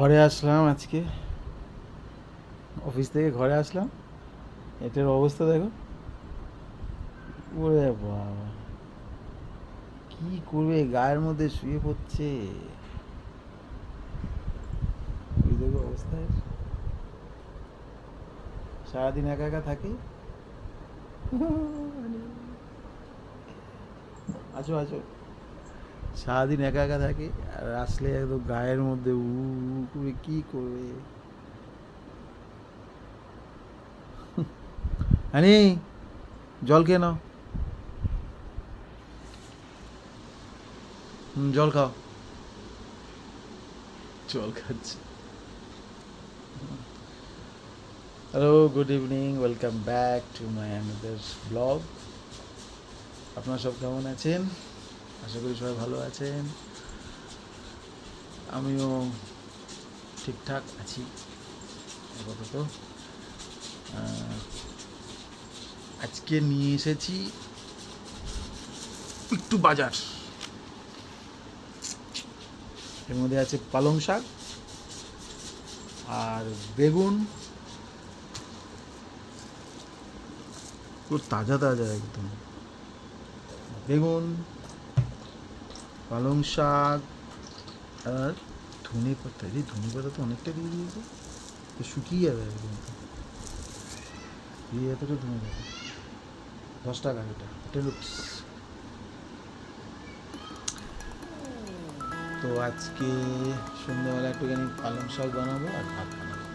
ঘরে আসলাম আজকে। অফিস থেকে ঘরে আসলাম। এটার অবস্থা দেখো। ওরে বাবা। কি করবে? গায়ের মধ্যে শুয়ে পড়ছে। সারাদিন একা একা থাকি। আছো আছো সারাদিন একা একা থাকে আর আসলে একদম গায়ের মধ্যে উ করে কি করবে? হানি জল খেয়ে নাও। জল খাও। জল খাচ্ছে। Hello good evening welcome back to my another blog আপনারা সব কেমন আছেন? আশা করি সবাই ভালো আছেন। আমিও ঠিকঠাক আছি, আপাতত। আজকে নিয়ে এসেছি একটু বাজার। এর মধ্যে আছে পালং শাক আর বেগুন। তাজা তাজা একদম। বেগুন পালং শাক আর ধনে পাতা। এই ধনে পাতা তো অনেকটা দিয়ে দিয়েছে। তো শুকিয়ে যাবে একদম। দিয়ে এতটা ধনে পাতা। দশ টাকা এটা। রুপিস তো আজকে সন্ধ্যাবেলা একটুখানি পালং শাক বানাবো আর ভাত বানাবো।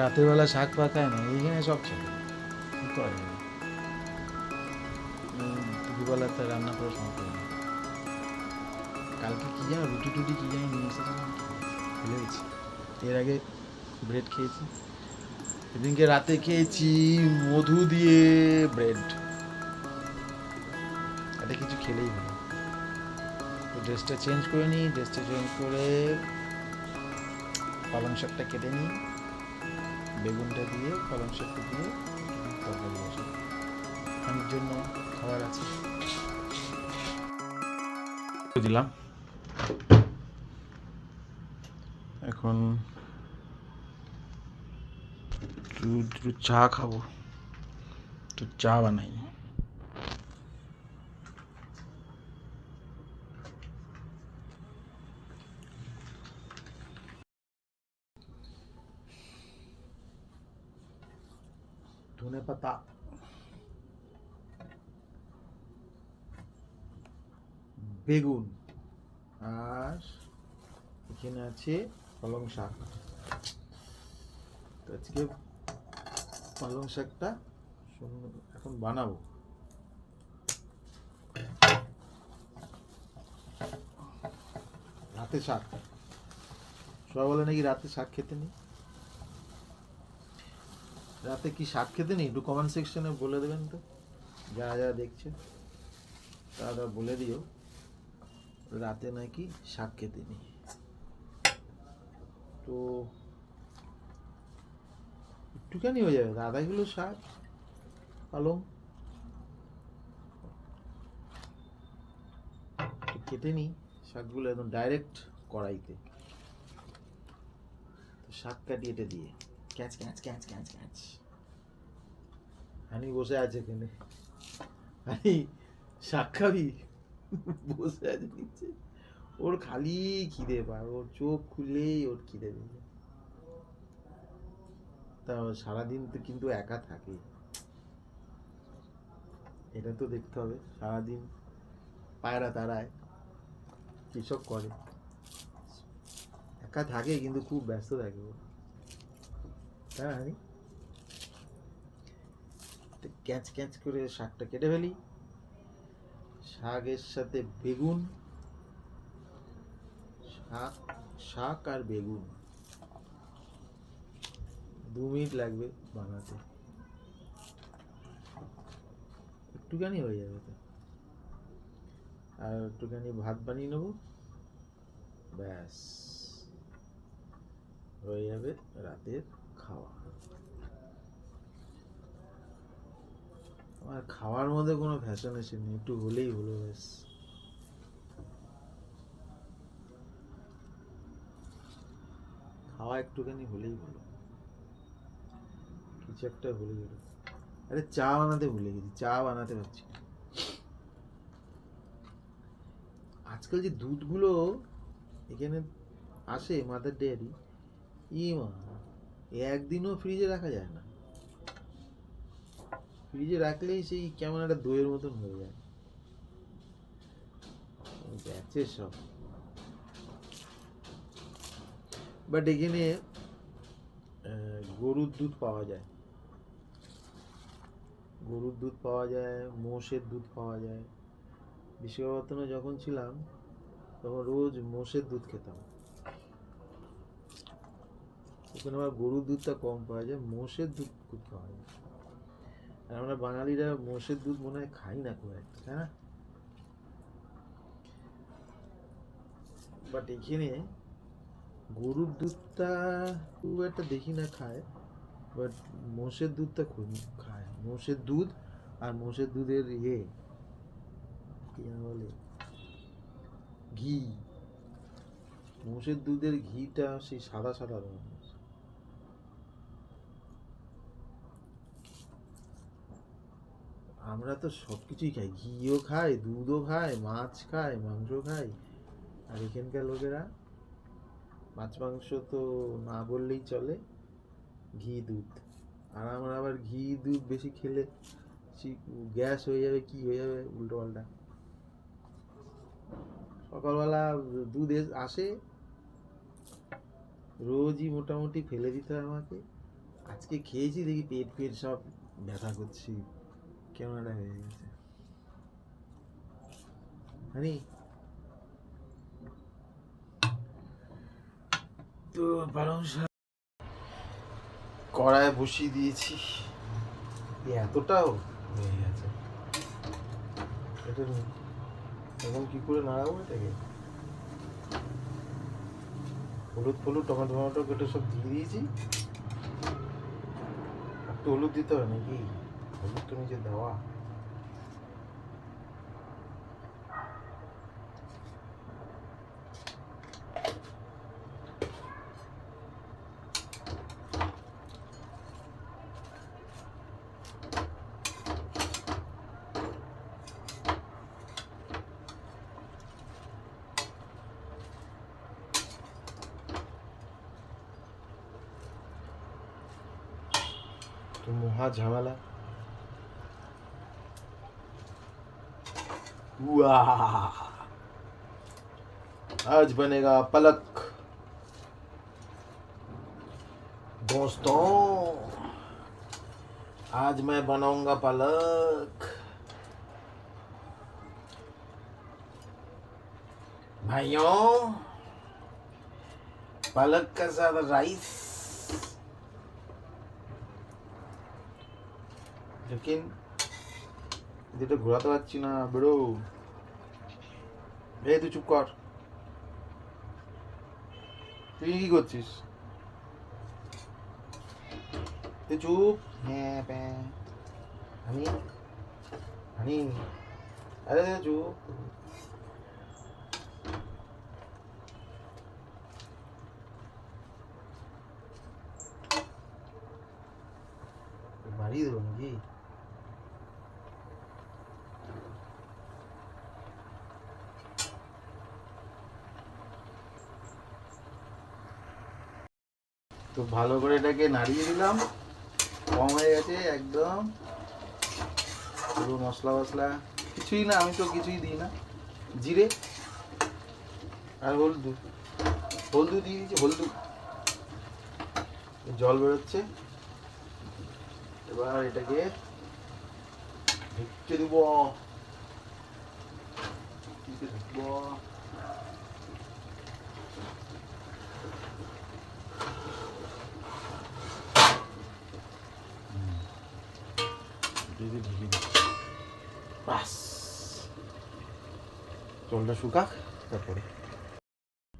রাতের বেলা শাক পাকায় না, এইখানে সব ছেলে করে? উম, দুপুরবেলা তো রান্না করার সময় পাই না কালকে কি যেন রুটি টুটি কি যেন নিয়ে এসেছিলাম ভুলে গেছি। এর আগে ব্রেড খেয়েছি। সেদিনকে রাতে খেয়েছি মধু দিয়ে ব্রেড। এটা কিছু খেলেই হলো। ড্রেসটা চেঞ্জ করে নিই ড্রেসটা চেঞ্জ করে পালং শাকটা কেটে নিই। বেগুনটা দিয়ে পালং শাকটা দিয়ে তরকারি বসাই জন্য খাবার আছে। দিলাম এখন একটু একটু চা খাব তো চা বানাই ধনে পাতা বেগুন। আর এখানে আছে পালং শাক। তো আজকে পালং শাকটা এখন বানাবো। রাতে শাক। সবাই বলে নাকি রাতে শাক খেতে নেই? রাতে কি শাক খেতে নেই? একটু কমেন্ট সেকশনে বলে দেবেন তো। যারা যারা দেখছে তারা বলে দিও। রাতে নাকি শাক খেতে নেই। তো একটুখানি হয়ে যাবে, আধা কিলো শাক, পালং। কেটে নিই, শাকগুলো একদম ডাইরেক্ট কড়াইতে। তো শাক কাটিয়ে এটা দিয়ে। Catch catch catch catch catch. Honey বসে আছে এখানে। হানি শাক খাবি? বসে আছে নিচে। ওর খালি খিদে পায়, ওর চোখ খুললেই ওর খিদে পেয়ে তা সারাদিন তো কিন্তু একা থাকে। এটা তো দেখতে হবে, সারাদিন পায়রা তারায় কৃষক করে। একা থাকে কিন্তু খুব ব্যস্ত থাকে ও। হ্যাঁ হানি? তো ক্যাচ ক্যাচ করে শাকটা কেটে ফেলি। শাকের সাথে বেগুন, শাক শাক আর বেগুন। দু মিনিট লাগবে বানাতে। একটুখানি হয়ে যাবে তো। আর একটুখানি ভাত বানিয়ে নেব। ব্যাস। হয়ে যাবে রাতের খাওয়া। আর খাওয়ার মধ্যে কোনো ফ্যাশন এসে নেই একটু হলেই হলো, ব্যাস। খাওয়া একটুখানি হলেই হলো। কিছু একটা হলেই হলো। আরে চা বানাতে ভুলে গেছি, চা বানাতে পারছি আজকাল যে দুধগুলো এখানে আসে মাদার ডেয়ারি ই মা, একদিনও ফ্রিজে রাখা যায় না। ফ্রিজে রাখলেই সেই কেমন একটা দইয়ের মতন হয়ে যায়। গেছে সব। বাট এখানে গরুর দুধ পাওয়া যায়। গরুর দুধ পাওয়া যায়, মোষের দুধ পাওয়া যায়। বিশাখাপত্তনে যখন ছিলাম, তখন রোজ মোষের দুধ খেতাম। ওখানে আবার গরুর দুধটা কম পাওয়া যায়, মোষের দুধ খুব পাওয়া যায়। আমরা বাঙালিরা মোষের দুধ মনে হয় খাই না খুব একটা, তাই না? বাট এখানে গরুর দুধটা খুব একটা দেখি না খায় বাট মোষের দুধটা খুব খায়। মোষের দুধ আর মোষের দুধের ইয়ে কি বলে? ঘি। মোষের দুধের ঘিটা সেই সাদা সাদা রঙের। আমরা তো সব কিছুই খাই। ঘিও খাই, দুধও খাই, মাছ খাই, মাংস খাই। আর এখানকার লোকেরা মাছ, মাংস তো না বললেই চলে। ঘি, দুধ। আর আমরা আবার ঘি, দুধ বেশি খেলে গ্যাস হয়ে যাবে, কি হয়ে যাবে? উল্টো পাল্টা। সকালবেলা দুধ আসে, রোজই মোটামুটি ফেলে দিতে হয় আমাকে। আজকে খেয়েছি, দেখি পেট পেট সব ব্যথা করছি। একটা হয়ে গেছে হানি তো পালং শাক কড়ায় বসিয়ে দিয়েছি এতটাও হয়ে গেছে এটা এখন কি করে নাড়াবো এটাকে হলুদ ফলুদ টমেটো টমেটো কেটে সব দিয়ে দিয়েছি একটু হলুদ দিতে হবে নাকি হলুদ তো নিজে দেওয়া তো মহা ঝামেলা आज बनेगा पलक दोस्तों आज मैं बनाऊंगा पलक भाइयों पलक का साथ राइस लेकिन যেটা ঘোরাতে পারছি না বেরো এই তুই চুপ কর। তুই কি করছিস? তুই চুপ। হ্যাঁ প্যাঁ। হানি হানি আরে চুপ। মারিয়ে দেবো তো ভালো করে এটাকে নাড়িয়ে দিলাম। কম হয়ে গেছে একদম। পুরো মশলা মশলা। কিছুই না, আমি তো কিছুই দিই না। জিরে আর হলদু। হলদু দিয়ে দিয়েছি, হলদু। জল বেরোচ্ছে। এবার এটাকে ঢেকে দিব। ঢুকবো দিয়ে ঢেকে দিই বাস জলটা শুকাক, তারপরে।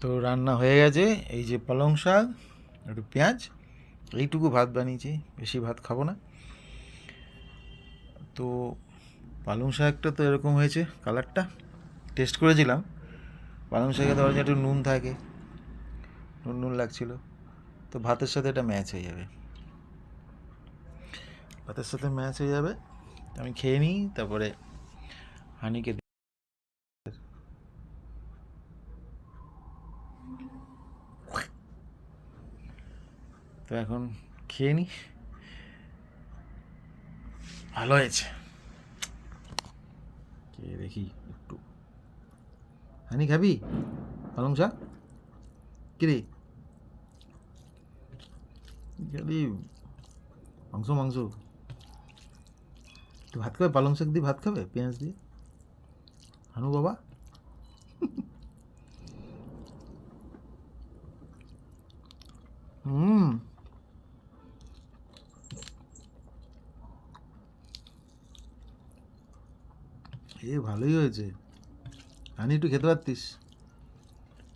তো রান্না হয়ে গেছে, এই যে পালং শাক, একটু পেঁয়াজ, এইটুকু ভাত বানিয়েছি, বেশি ভাত খাব না। তো পালং শাকটা তো এরকম হয়েছে, কালারটা। টেস্ট করেছিলাম, পালং শাকে ধরো যে একটু নুন থাকে, নুন নুন লাগছিল, তো ভাতের সাথে এটা ম্যাচ হয়ে যাবে। ভাতের সাথে ম্যাচ হয়ে যাবে আমি খেয়ে নিই, তারপরে হানিকে। তো এখন খেয়ে নিই। ভালো হয়েছে। খেয়ে দেখি একটু। হানি, খাবি? পালং শাক? কিরে? মাংস মাংস। তুই ভাত খাবে? পালং শাক দিয়ে ভাত খাবে? পেঁয়াজ দিয়ে? হানু বাবা? হুম। এ, ভালোই হয়েছে। হানি একটু খেতে পারতিস?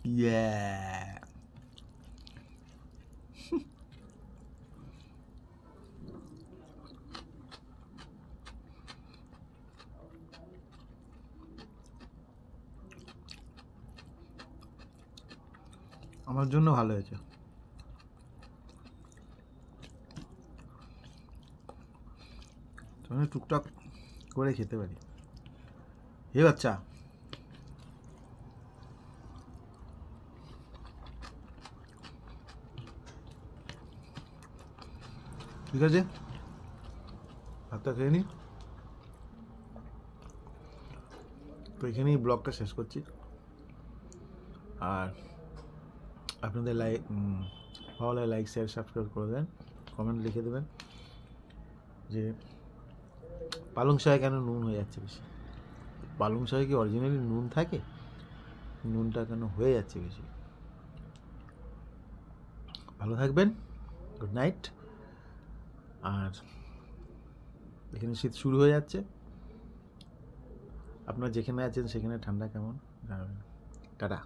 ইয়া আমার জন্য ভালো হয়েছে। তুমি টুকটাক করে খেতে পারি। এ বাচ্চা। ঠিক আছে? ভাতটা খেয়ে নি। তো এখানেই ব্লগটা শেষ করছি। আর আপনাদের লাইক ভালো লাগে লাইক শেয়ার সাবস্ক্রাইব করে দেন কমেন্ট লিখে দেবেন যে পালং শাকে কেন নুন হয়ে যাচ্ছে বেশি? পালং শাকে কি অরিজিনালি নুন থাকে? নুনটা কেন হয়ে যাচ্ছে বেশি? ভালো থাকবেন গুড নাইট আর এখানে শীত শুরু হয়ে যাচ্ছে। আপনারা যেখানে আছেন সেখানে ঠান্ডা কেমন? টাটা।